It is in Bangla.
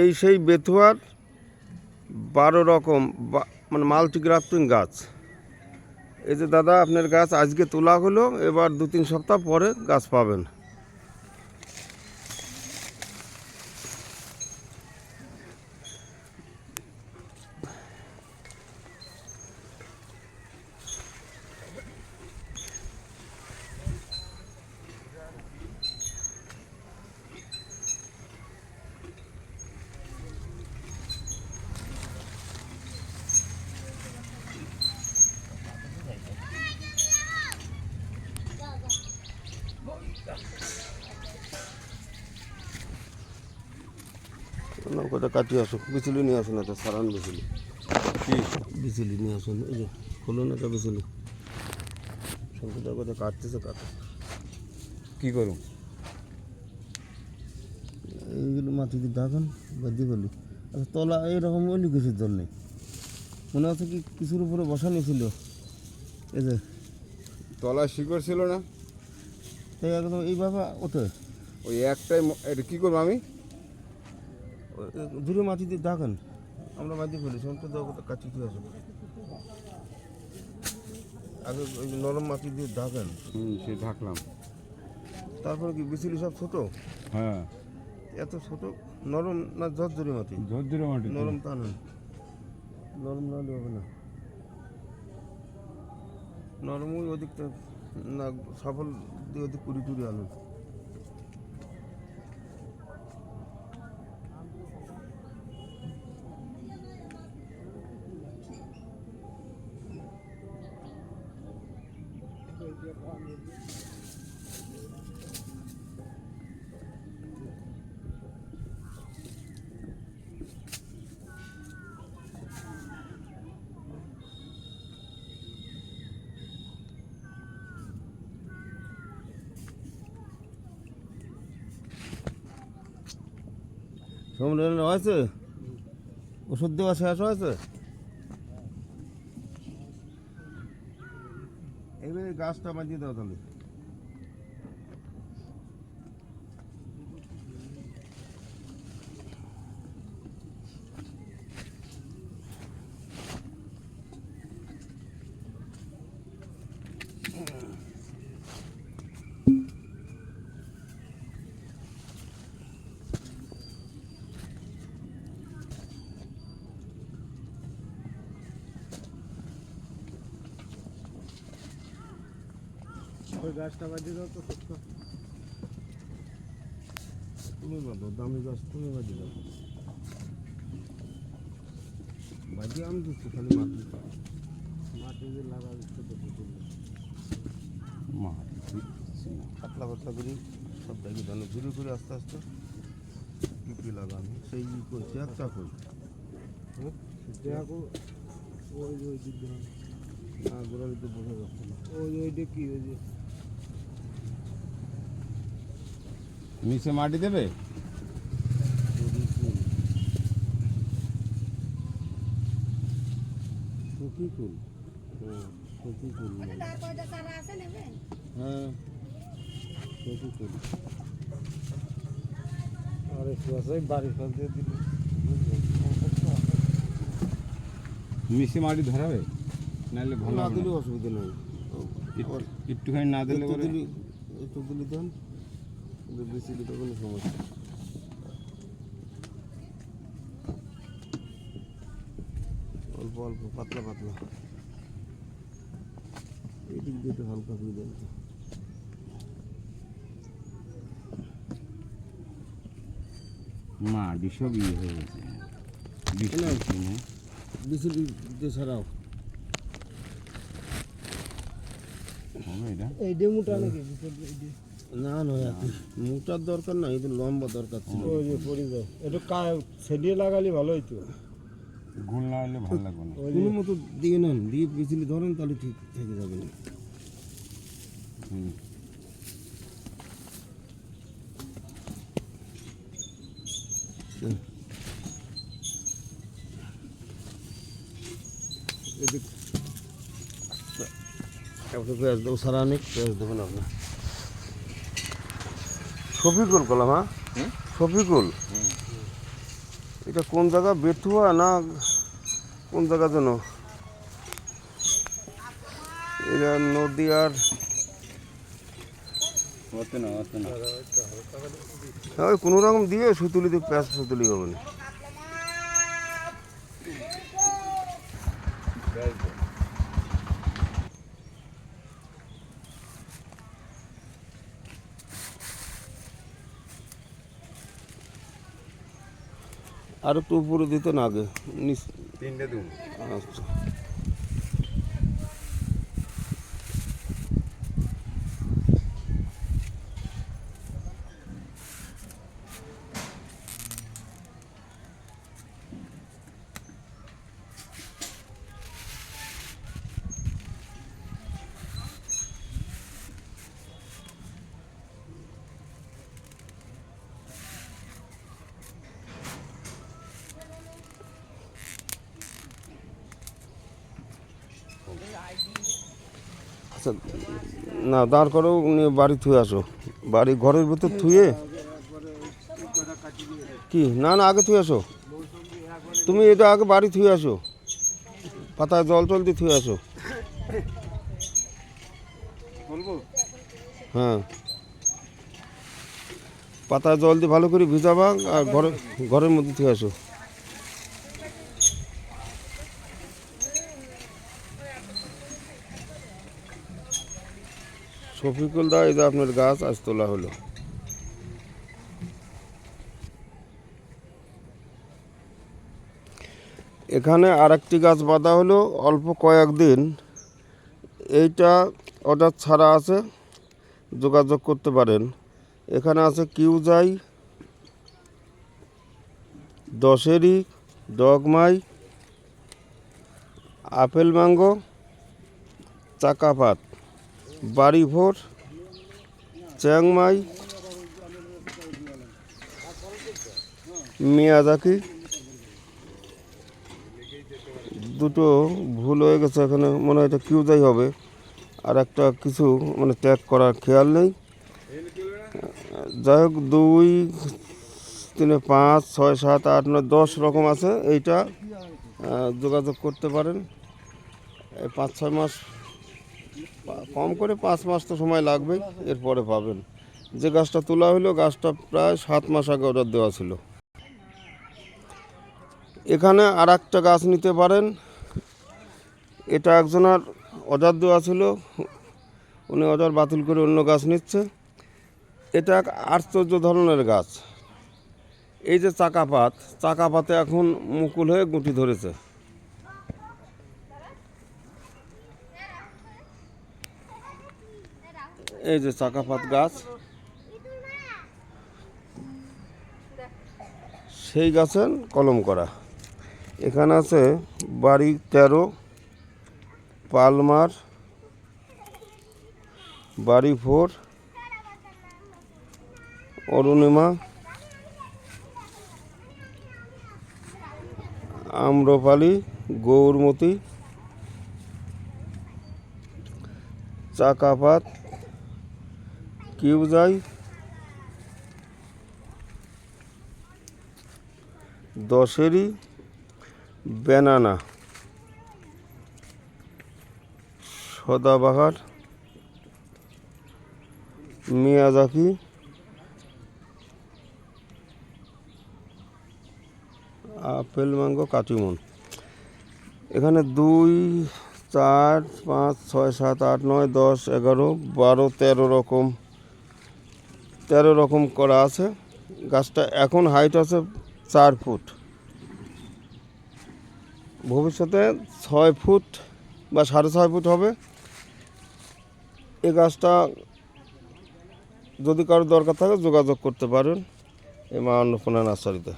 এই সেই বেথুয়ার বারো রকম মানে মাল্টিগ্রাফটিং গাছ। এই যে দাদা, আপনার গাছ আজকে তোলা হলো, এবার দু তিন সপ্তাহ পরে গাছ পাবেন। নৌকাটা কাটিয়ে আসুন বিচুলি নিয়ে আসুন একটা সারান বিচুলি কি? বিচুলি নিয়ে আসুন এই যে খুলুন একটা বিচুলি শঙ্কুটার কথা কাটতেছে কাটে কি করুম? এইগুলো মাটি দিয়ে দেখুন বাদি বলি। আচ্ছা তলা এইরকম ওলি কিছুর জল নেই মনে হচ্ছে কি কিছুর উপরে বসানি ছিল এই যে তলা শিকড় ছিল না? এই একদম এইভাবে ওঠে। ওই একটাই এটা কি করব আমি? দূরে মাটি দিয়ে দেখেন আমরা মাটি ফেলি দেওয়া কথা কাটি দিয়ে আসুন আগে ওই নরম মাটি দিয়ে হুম সে ঢাকলাম। তারপরে কি বিচুলি সব ছোটো? হ্যাঁ। এত ছোট? নরম না ঝরঝরি মাটি? ঝরঝরে মাটি। নরম তা নয়। নরম না হবে না। নরম ওই ওদিকটা না সফল দিয়ে ওদিক কুড়ি টুড়ি আনুন সমরেন হয়েছে ওষুধ দেওয়া শেষ হয়েছে এবার গাছটা বাঁধিয়ে দাও তাহলে। ওই গাছটা বাজিয়ে দাও তো তুমি বাঁধো দামি গাছ তুমি বাঁধিয়ে দাও। বাঁধিয়ে আমি দিচ্ছি খালি মাটি। মাটি দিয়ে লাগা দিচ্ছে তো মাটি পাতলা পাতলা করে সব দেখি জানো ঘুরে ঘুরে আস্তে আস্তে পিপি লাগানো সেই ই করছে একটা কই দেখো ওই ওই দিক দিয়ে। না গোড়ালি তো বোঝা যাচ্ছে না। ওই ওইটা কি ওই যে নিচে মাটি দেবে? সখী ফুল। হ্যাঁ সখী ফুল তার কয়টা চারা আছে নেবেন হ্যাঁ। সখী ফুল। আরে সোয়াশাই বাড়ি ফেল দিয়ে দিল। নিচে মাটি ধরাবে? নাহলে ভালো না হবে দিলেও না। অসুবিধা নেই। একটু- একটুখানি না দিলে একটু পরে দিলি একটু দিলি দেন। কিন্তু বেশি দিলে কোনো সমস্যা অল্প অল্প পাতলা পাতলা। এদিক দিয়ে একটু হালকা করে দেন তো। মাটি সব ইয়ে হয়ে গেছে। হচ্ছে দিয়ে ছাড়াও। হবে এটা? এই ডেমুটা নাকি? না নয় মোটার দরকার না এটা লম্বা দরকার ছিল। ওই যে পড়ে যায় এটা কা সেডিয়ে লাগালে ভালো হইতো গোল না হলে ভালো লাগবে না। কোনো মতো দিয়ে নেন দিয়ে বিচুলি ধরেন তাহলে ঠিক থেকে যাবে না। হুম। এদিক। পেঁয়াজ দেবো সারা অনেক পেঁয়াজ দেবেন আপনি শফিকুল কলাম হ্যাঁ? শফিকুল? এটা কোন জায়গা বেথুয়া না কোন জায়গা যেন? এটা নদী হ্যাঁ ওই কোনো রকম দিয়ে সুতুলি দিয়ে প্যাঁচ সুতুলি হবে না। আর একটু উপরে দিতে না আগে তিনটে দিন। আচ্ছা। আচ্ছা না দাঁড় করো নিয়ে বাড়ি থুয়ে আসো। বাড়ি ঘরের ভিতর থুয়ে? কি? না না আগে থুয়ে আসো। তুমি এটা আগে বাড়ি থুয়ে আসো। পাতায় জল টল দিয়ে থুয়ে আসো। বলব? হ্যাঁ। পাতায় জল দিয়ে ভালো করে ভিজাবা আর ঘরে ঘরের মধ্যে থুয়ে আসো। শফিকুল দা, এই যে আপনার গাছ আজ তোলা হলো। এখানে আরেকটি গাছ বাঁধা হলো, অল্প কয়েকদিন। এইটা অর্ডার ছাড়া আছে, যোগাযোগ করতে পারেন। এখানে আছে কিউজাই, দশেরি, ডগমাই, আপেল ম্যাঙ্গো চাকাপাত বাড়িভোর, চ্যাংমাই, মিয়াজাকি। দুটো ভুল হয়ে গেছে এখানে, মনে হয় এটা কিউ কিউজাই হবে। আর একটা কিছু মানে ত্যাগ করার খেয়াল নেই। যাই হোক, দুই, তিনে পাঁচ, ছয়, সাত, আট, নয়, দশ রকম আছে। এইটা যোগাযোগ করতে পারেন। পাঁচ, ছয় মাস কম করে পাঁচ মাস তো সময় লাগবে, এরপরে পাবেন। যে গাছটা তোলা হলো, গাছটা প্রায় সাত মাস আগে অর্ডার দেওয়া ছিল। এখানে আর একটা গাছ নিতে পারেন। এটা একজনের অর্ডার দেওয়া ছিল, উনি অর্ডার বাতিল করে অন্য গাছ নিচ্ছে। এটা এক আশ্চর্য ধরনের গাছ। এই যে চাকাপাত, চাকাপাতে এখন মুকুল হয়ে গুটি ধরেছে। এই যে চাকাপাত গাছ। সেই গাছের কলম করা। এখানে আছে বাড়ি তেরো, পালমার, বাড়ি ফোর, অরুণিমা, আম্রপালি, গৌরমতি, চাকাপাত কিউজাই Dasheri banana. Sadabahar, Miyazaki, apple mango Katimon এখানে দুই, চার, পাঁচ, ছয়, সাত, আট, নয়, দশ, এগারো, বারো, তেরো রকম তেরো রকম করা আছে। গাছটা এখন হাইট আছে চার ফুট। ভবিষ্যতে ছয় ফুট বা সাড়ে ছয় ফুট হবে। এই গাছটা যদি কারোর দরকার থাকে যোগাযোগ করতে পারেন। এই মা অন্নপূর্ণা নার্সারিতে।